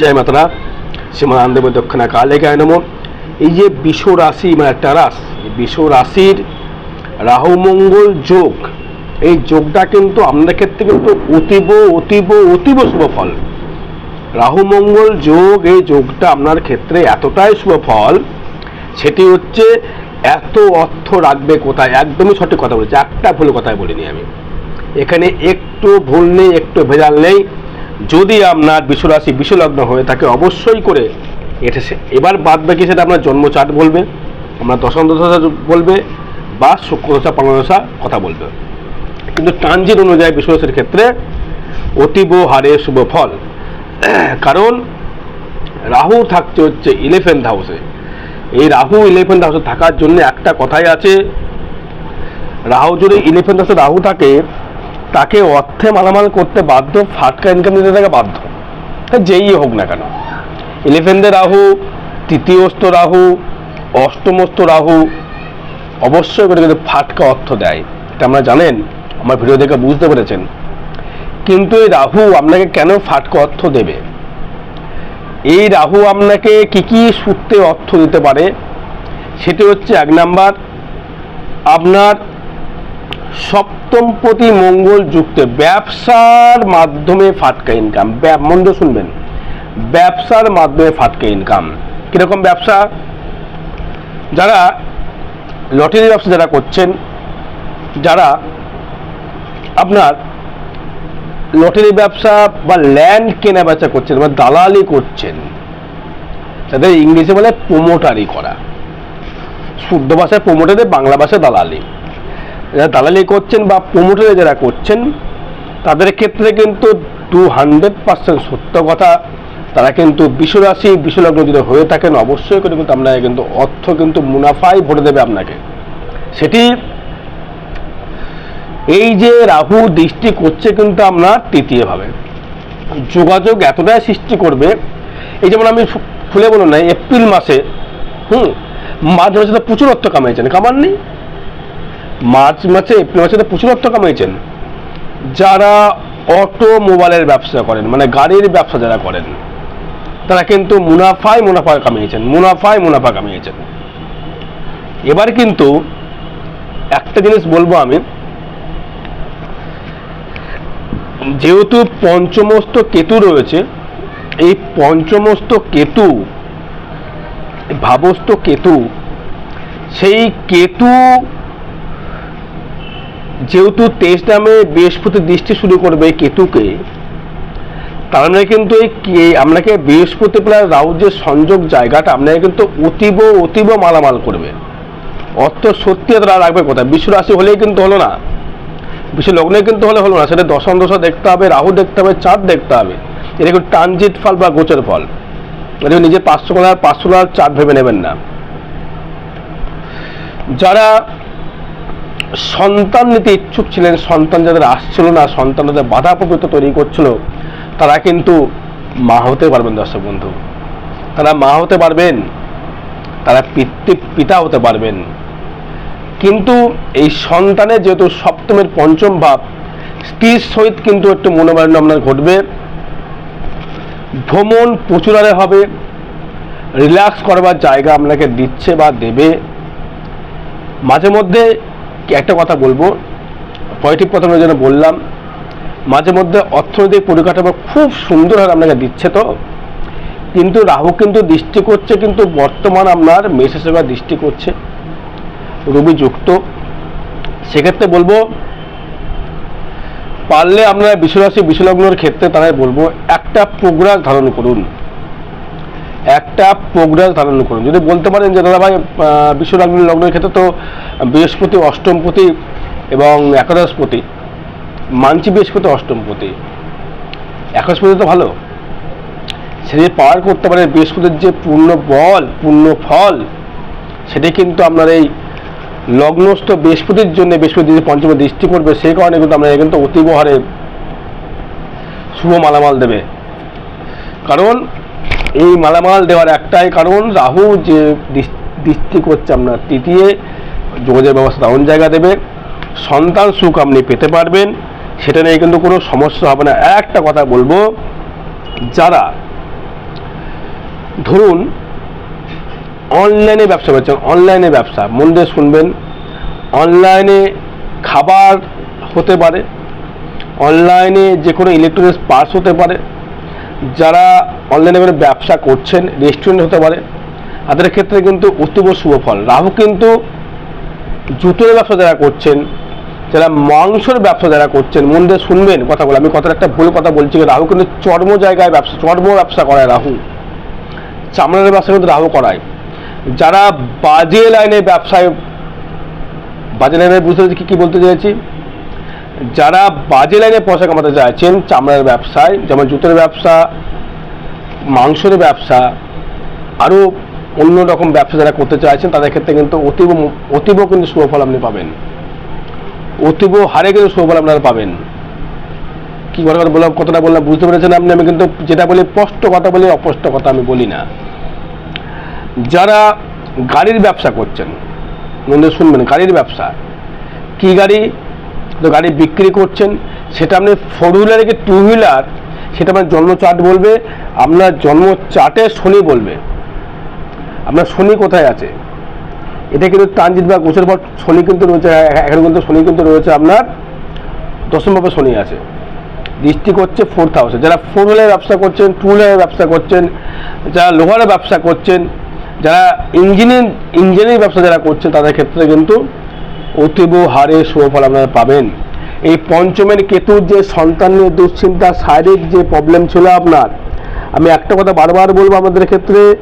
জয় মাতারা। সীমানন্দেব দক্ষিণা কালে গায় নম এই যে বিশ্ব রাশি মানে টারাস বিষ রাশির রাহু মঙ্গল যোগ, এই যোগটা কিন্তু আপনাদের ক্ষেত্রে কিন্তু অতীব অতীব অতীব শুভ ফল। রাহু মঙ্গল যোগ, এই যোগটা আপনার ক্ষেত্রে এতটাই শুভ ফল, সেটি হচ্ছে এত অর্থ রাখবে কোথায়? একদমই সঠিক কথা বলেছি, একটা ভুল কথাই বলিনি আমি। এখানে একটু ভুল নেই, একটু ভেজাল নেই। যদি আপনার বিশ্বরাশি বিশ্বলগ্ন হয়ে থাকে, অবশ্যই করে এটা এবার বাদ বাকি সেটা আপনার জন্ম চার্ট বলবে, আপনার দশম দশা বলবে, বা শুক্র দশা পালন কথা বলবে। কিন্তু ট্রানজিট অনুযায়ী বিশ্বরাশির ক্ষেত্রে অতীব হারে শুভ ফল। কারণ রাহু থাকছে হচ্ছে ইলেভেন্থ হাউসে এই রাহু ইলেভেন্থ হাউসে থাকার জন্য একটা কথাই আছে, রাহু যদি ইলেভেন্থ হাউসে রাহু থাকে তাকে অর্থে মালামাল করতে বাধ্য, ফাটকা ইনকাম দিতে থাকে বাধ্য। যেই হোক না কেন। ইলেভেন্থে রাহু, তৃতীয়স্থ রাহু, অষ্টমস্থ রাহু, অবশ্যই করে কিন্তু ফাটকা অর্থ দেয়। এটা আমরা জানেন, আমার ভিডিও দেখে বুঝতে পেরেছেন। কিন্তু এই রাহু আপনাকে কেন ফাটকা অর্থ দেবে? এই রাহু আপনাকে কি কি সূত্রে অর্থ দিতে পারে? সেটি হচ্ছে এক নাম্বার, আপনার সপ্তমপতি মঙ্গল যুক্ত ব্যবসার মাধ্যমে ফাটকা ইনকাম মন্দ শুনবেন। ব্যবসার মাধ্যমে ফাটকা ইনকাম কীরকম ব্যবসা? যারা লটারি ব্যবসা যারা করছেন, যারা আপনার লটারি ব্যবসা বা ল্যান্ড কেনা বেচা করছেন বা দালালি করছেন, তাদের ইংরেজি বলে প্রোমোটারি করা। শুদ্ধ ভাষায় প্রোমোটারি বাংলা ভাষায় দালালি। যারা দালালি করছেন বা প্রোমোটারি যারা করছেন, তাদের ক্ষেত্রে কিন্তু টু হান্ড্রেড পার্সেন্ট সত্য কথা। তারা কিন্তু বিশ্বরাশি বিশ্বলগ্ন যদি হয়ে থাকেন, অবশ্যই করে কিন্তু আপনাকে কিন্তু অর্থ কিন্তু মুনাফাই ভরে দেবে আপনাকে। সেটি এই যে রাহু দৃষ্টি করছে কিন্তু আপনার তৃতীয়ভাবে। যোগাযোগ এতটাই সৃষ্টি করবে, এই যেমন আমি খুলে বলুন না, এপ্রিল মাসে, হুম মার্চ মাঝে তো প্রচুর অর্থ কামাইছেন, কামাননি? মার্চ মাসে, এপ্রিল মাসে তো প্রচুর অর্থ কামাইছেন। যারা অটোমোবাইলের ব্যবসা করেন মানে গাড়ির ব্যবসা যারা করেন, তারা কিন্তু মুনাফায় মুনাফা কামিয়েছেন, মুনাফায় মুনাফা কামিয়েছেন। এবার কিন্তু একটা জিনিস বলব আমি। যেহেতু পঞ্চমস্ত কেতু রয়েছে, এই পঞ্চমস্ত কেতু, ভাবস্থ কেতু, সেই কেতু যেহেতু তেইশ নামে বৃহস্পতি দৃষ্টি শুরু করবে কেতুকে, তার মানে কিন্তু এই আপনাকে বৃহস্পতি প্লাস রাহু যে সংযোগ জায়গাটা আপনাকে কিন্তু অতীব অতীব মালামাল করবে। অর্থ সত্যি তারা রাখবে কোথায়? বিশ্ব রাশি হলেই কিন্তু হলো না। বিশ্ব লগ্নে কিন্তু হলে হলো না। সেটা দশম দশা দেখতে হবে, রাহু দেখতে হবে, চাঁদ দেখতে হবে। এটা কিন্তু ট্রানজিট ফল বা গোচর ফল। এটা নিজের পাঁচশো কলার পাঁচশো কলার চাঁদ ভেবে নেবেন না। যারা সন্তান নিতে ইচ্ছুক ছিলেন, সন্তান যাদের আসছিল না, সন্তান যাদের বাধা প্রকৃত তৈরি করছিল, তারা কিন্তু মা হতে পারবেন দর্শক বন্ধু। তারা মা হতে পারবেন, তারা পিতৃ, পিতা হতে পারবেন। কিন্তু এই সন্তানের যেহেতু সপ্তমের পঞ্চম ভাব, স্ত্রীর সহিত কিন্তু একটু মনোমালিন্য আপনার ঘটবে। ভ্রমণ প্রচুর হারে হবে রিল্যাক্স করবার জায়গা আপনাকে দিচ্ছে বা দেবে। মাঝে মধ্যে একটা কথা বলব? পজিটিভ কথা যেন বললাম, মাঝে মধ্যে অর্থনৈতিক পরিকাঠামো খুব সুন্দর হারে আপনাকে দিচ্ছে তো। কিন্তু রাহু কিন্তু দৃষ্টি করছে, কিন্তু বর্তমান আপনার মেষে সেবা দৃষ্টি করছে, রবি যুক্ত। সেক্ষেত্রে বলব, পারলে আপনারা বিশ্বরাশি, বিশ্বলগ্নের ক্ষেত্রে তারাই বলব, একটা প্রোগ্রাম ধারণ করুন। একটা প্রোগ্রাম ধারণ করুন। যদি বলতে পারেন যে, দাদা ভাই বিশ্বলগ্ন লগ্নের ক্ষেত্রে তো বৃহস্পতি, অষ্টমপতি এবং একাদশপতি, মানছি বৃহস্পতি, অষ্টমপতি। একাদশপতি তো ভালো। সে যে পাওয়ার করতে পারে বৃহস্পতির যে পূর্ণ বল, পূর্ণ ফল সেটি কিন্তু আপনার এই লগ্নস্থ বৃহস্পতির জন্য বৃহস্পতি যে পঞ্চম দৃষ্টি করবে, সেই কারণে কিন্তু আমরা কিন্তু অতীব হারে শুভ মালামাল দেবে। কারণ এই মালামাল দেওয়ার একটাই কারণ রাহু যে দৃষ- দৃষ্টি করছে আপনার তৃতীয়, যোগাযোগ ব্যবস্থা দারুণ জায়গা দেবে, সন্তান সুখ আপনি পেতে পারবেন, সেটা নিয়ে কিন্তু কোনো সমস্যা হবে না। একটা কথা বলব, যারা ধরুন অনলাইনে ব্যবসা করছেন, অনলাইনে ব্যবসা, মন দিয়ে শুনবেন, অনলাইনে খাবার হতে পারে, অনলাইনে যে কোনো ইলেকট্রনিক্স পার্টস হতে পারে, যারা অনলাইনে মানে ব্যবসা করছেন রেস্টুরেন্ট হতে পারে। তাদের ক্ষেত্রে কিন্তু অতীব শুভ ফল। রাহু কিন্তু জুতোর ব্যবসা যারা করছেন, যারা মাংসের ব্যবসা যারা করছেন, মন দিয়ে শুনবেন কথাগুলো আমি কথাটা একটা ভুল কথা বলছি রাহু কিন্তু চর্ম জায়গায় ব্যবসা, চর্ম ব্যবসা করায় রাহু। চামড়ার ব্যবসা কিন্তু রাহু করায়। যারা বাজে লাইনে ব্যবসায়, বাজে লাইনে বুঝতে পেরেছি, কী, কি বলতে চাইছি? যারা বাজে লাইনে পয়সা কামাতে চাইছেন চামড়ার ব্যবসায়, যেমন জুতোর ব্যবসা মাংসের ব্যবসা আরও অন্য রকম ব্যবসা যারা করতে চাইছেন, তাদের ক্ষেত্রে কিন্তু অতীব অতীব কিন্তু শুভফল আপনি পাবেন। অতীব হারে কিন্তু শুভফল আপনারা পাবেন। কি কথা কথা বললাম কতটা বললাম, বুঝতে পেরেছেন আপনি? আমি কিন্তু যেটা বলি, স্পষ্ট কথা বলি, অস্পষ্ট কথা আমি বলি না। যারা গাড়ির ব্যবসা করছেন মনে শুনবেন, গাড়ির ব্যবসা। কি গাড়ি? তো গাড়ি বিক্রি করছেন, সেটা আপনি ফোর হুইলার কি টু হুইলার সেটা আপনার জন্ম চার্ট বলবে, আপনার জন্ম চার্টে শনি বলবে। আপনার শনি কোথায় আছে? এটা কিন্তু ট্রানজিট বা গোচর পর শনি কিন্তু রয়েছে, এখন কিন্তু শনি কিন্তু রয়েছে আপনার দশমভাবে শনি আছে। দৃষ্টি করছে ফোর্থ হাউসে। যারা ফোর হুইলার ব্যবসা করছেন, টু হুইলারের ব্যবসা করছেন, যারা লোহারের ব্যবসা করছেন, যারা ইঞ্জিনিয়ার, ইঞ্জিনিয়ারিং ব্যবসা যারা করছেন, তাদের ক্ষেত্রে কিন্তু অতীব হারে শুভফল আপনারা পাবেন। এই পঞ্চমের কেতুর যে সন্তান নিয়ে দুশ্চিন্তা, শারীরিক যে প্রবলেম ছিল আপনার, আমি একটা কথা বারবার বলব আমাদের ক্ষেত্রে,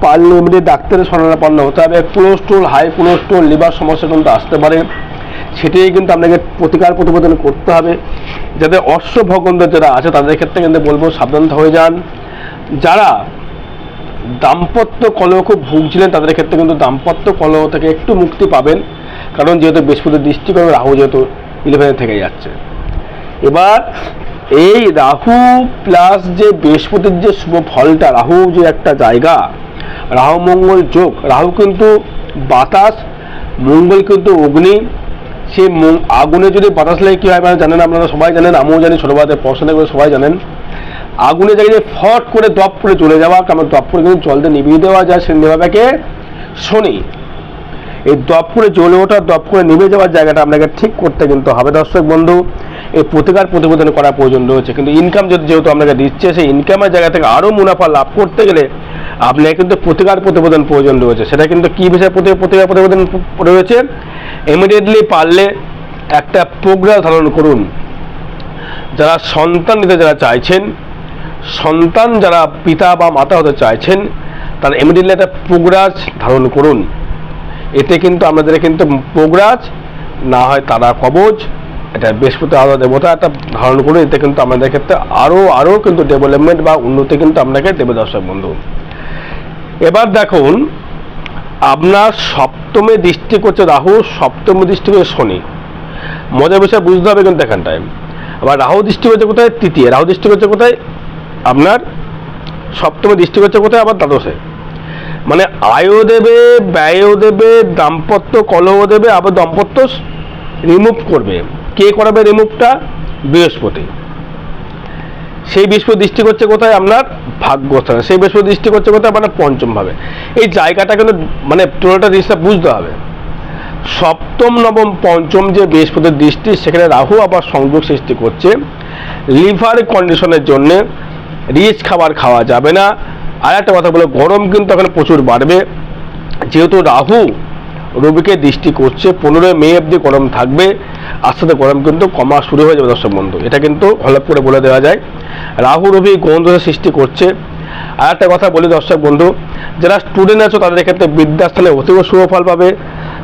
পারলে এমনি ডাক্তারের শরণাপন্ন হতে হবে। কোলেস্ট্রল হাই কোলেস্ট্রল লিভার সমস্যা কিন্তু আসতে পারে। সেটাই কিন্তু আপনাকে প্রতিকার প্রতিবেদন করতে হবে। যাদের অশ্ব অশ্বভগন্ধ যারা আছে, তাদের ক্ষেত্রে কিন্তু বলব সাবধান হয়ে যান। যারা দাম্পত্য কলহ খুব ভুগছিলেন, তাদের ক্ষেত্রে কিন্তু দাম্পত্য কলহ থেকে একটু মুক্তি পাবেন। কারণ যেহেতু বৃহস্পতির দৃষ্টি করে রাহু যেহেতু ইলেভেনে থেকে যাচ্ছে। এবার এই রাহু প্লাস যে বৃহস্পতির যে শুভ ফলটা, রাহু যে একটা জায়গা, রাহু মঙ্গল যোগ, রাহু কিন্তু বাতাস, মঙ্গল কিন্তু অগ্নি, সে আগুনে যদি বাতাস লাগে, কী হয় মানে জানেন, আপনারা সবাই জানেন, আমিও জানি ছোটোবেলাতে পড়াশোনা করে সবাই জানেন। আগুনে জায়গায় ফট করে দপ করে চলে যাওয়া, কারণ দপ করে কিন্তু জল দিয়ে নিভিয়ে দেওয়া যায় সে নেওয়াটাকে শনি। এই দপ করে জ্বলে ওঠা দপ করে নিভে যাওয়ার জায়গাটা আপনাকে ঠিক করতে কিন্তু হবে। দর্শক বন্ধু, এই প্রতিকার প্রতিবেদন করা প্রয়োজন রয়েছে। কিন্তু ইনকাম যদি যেহেতু আপনাকে দিচ্ছে, সেই ইনকামের জায়গা থেকে আরও মুনাফা লাভ করতে গেলে আপনাকে কিন্তু প্রতিকার প্রতিবেদন প্রয়োজন রয়েছে। সেটা কিন্তু কী বিষয়ে প্রতি প্রতিকার প্রতিবেদন রয়েছে? ইমিডিয়েটলি পারলে একটা প্রোগ্রাম ধারণ করুন। যারা সন্তান নিতে যারা চাইছেন, সন্তান যারা পিতা বা মাতা হতে চাইছেন, তারা ইমিডিয়েটলি একটা প্রোগ্রাজ ধারণ করুন। এতে কিন্তু আমাদের কিন্তু প্রোগ্রাজ না হয় তারা কবচ এটা বৃহস্পতি আলাদা দেবতা একটা ধারণ করুন এতে কিন্তু আমাদের ক্ষেত্রে আরও আরও কিন্তু ডেভেলপমেন্ট বা উন্নতি কিন্তু আপনাকে দেবে দর্শক বন্ধু। এবার দেখুন, আপনার সপ্তমে দৃষ্টি করছে রাহু, সপ্তমে দৃষ্টি করছে শনি। মজার বিষয় বুঝতে হবে কিন্তু এখানটায়। আবার রাহু দৃষ্টি করছে কোথায়? তৃতীয়। রাহু দৃষ্টি করছে কোথায়? আপনার সপ্তমে দৃষ্টি করছে কোথায়? আবার দ্বাদশে। মানে আয়ও দেবে, ব্যয়ও দেবে, দাম্পত্য কলহ দেবে, আবার দাম্পত্য রিমুভ করবে। কে করাবে রিমুভটা বৃহস্পতি। সেই বৃহস্পতি দৃষ্টি করছে কোথায়? আপনার ভাগ্যস্থানে সেই বৃহস্পতি দৃষ্টি করছে কোথায়? মানে পঞ্চম ভাবে এই জায়গাটা কিন্তু মানে টোটালটা জিনিসটা বুঝতে হবে। সপ্তম, নবম, পঞ্চম যে বৃহস্পতির দৃষ্টি, সেখানে রাহু আবার সংযোগ সৃষ্টি করছে। লিভার কন্ডিশনের জন্য। রিচ খাবার খাওয়া যাবে না। আর একটা কথা বলে, গরম কিন্তু এখন প্রচুর বাড়বে। যেহেতু রাহু রবিকে দৃষ্টি করছে, পনেরোই মে অবধি গরম থাকবে, আস্তে আস্তে গরম কিন্তু কমা শুরু হয়ে যাবে দর্শক বন্ধু। এটা কিন্তু হলপ করে বলে দেওয়া যায়। রাহু, রবি গন্ধের সৃষ্টি করছে। আর একটা কথা বলি দর্শক বন্ধু, যারা স্টুডেন্ট আছো তাদের ক্ষেত্রে বিদ্যাস্থানে অতীব শুভ ফল পাবে।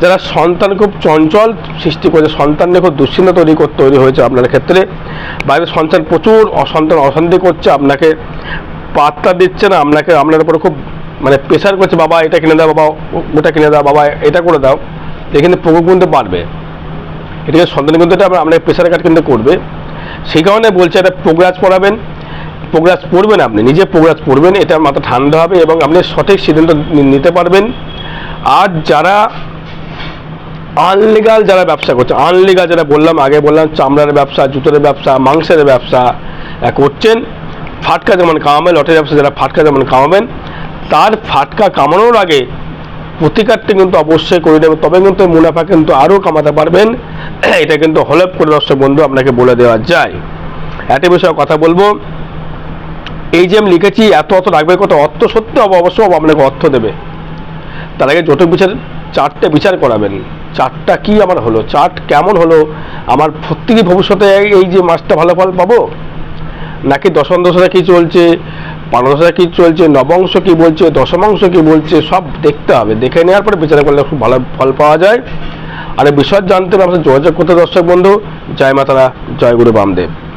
যারা সন্তান খুব চঞ্চল সৃষ্টি করেছে, সন্তান নিয়ে খুব দুশ্চিন্তা তৈরি তৈরি হয়েছে আপনার ক্ষেত্রে। বাইরে সন্তান প্রচুর অসন্তান অশান্তি করছে আপনাকে। পাত্তা দিচ্ছে না, আপনাকে, আপনার উপরে খুব মানে প্রেশার করছে, বাবা, এটা কিনে দাও, বাবা, ওটা কিনে দাও, বাবা, এটা করে দাও। এখানে প্রকোপ কিন্তু বাড়বে। এটাকে সন্তান কিন্তু এটা আপনাকে প্রেশার কাট কিন্তু করবে। সেই কারণে বলছে, এটা প্রোগ্রাস পড়াবেন প্রোগ্রাস পড়বেন আপনি, নিজে প্রোগ্রাস পড়বেন, এটা মাথা ঠান্ডা হবে এবং আপনি সঠিক সিদ্ধান্ত নিতে পারবেন। আর যারা আনলিগাল যারা ব্যবসা করছে আনলিগাল যারা বললাম, আগে বললাম, চামড়ার ব্যবসা, জুতোর ব্যবসা, মাংসের ব্যবসা করছেন ফাটকা যেমন কামাবেন, লটের ব্যবসা যারা ফাটকা যেমন কামাবেন, তার ফাটকা কামানোর আগে প্রতিকারটি কিন্তু অবশ্যই করে নেবেন তবে কিন্তু মুনাফা কিন্তু আরও কামাতে পারবেন। এটা কিন্তু হলপ করে দর্শক বন্ধু, আপনাকে বলে দেওয়া যায়। একটা বিষয়ে কথা বলব। এই যে আমি লিখেছি, এত অত রাখবে কত অর্থ? সত্যি হবে অবশ্য আপনাকে অর্থ দেবে। তার আগে জটিল বিচার, চারটে বিচার করাবেন। চারটা কি আমার হলো? চার্ট কেমন হলো? আমার প্রত্যেকই ভবিষ্যতে এই- যে মাসটা ভালো ফল পাবো? নাকি দশম দশরা কী চলছে পানদশা কী চলছে নবংশ কী বলছে দশমাংশ কী বলছে, সব দেখতে হবে। দেখে নেওয়ার পরে বিচার করলে খুব ভালো ফল পাওয়া যায়। আর এই বিষয় জানতে হবে, আমাদের যোগাযোগ করতে দর্শক বন্ধু। জয় মাতারা, জয় গুরু বামদেব।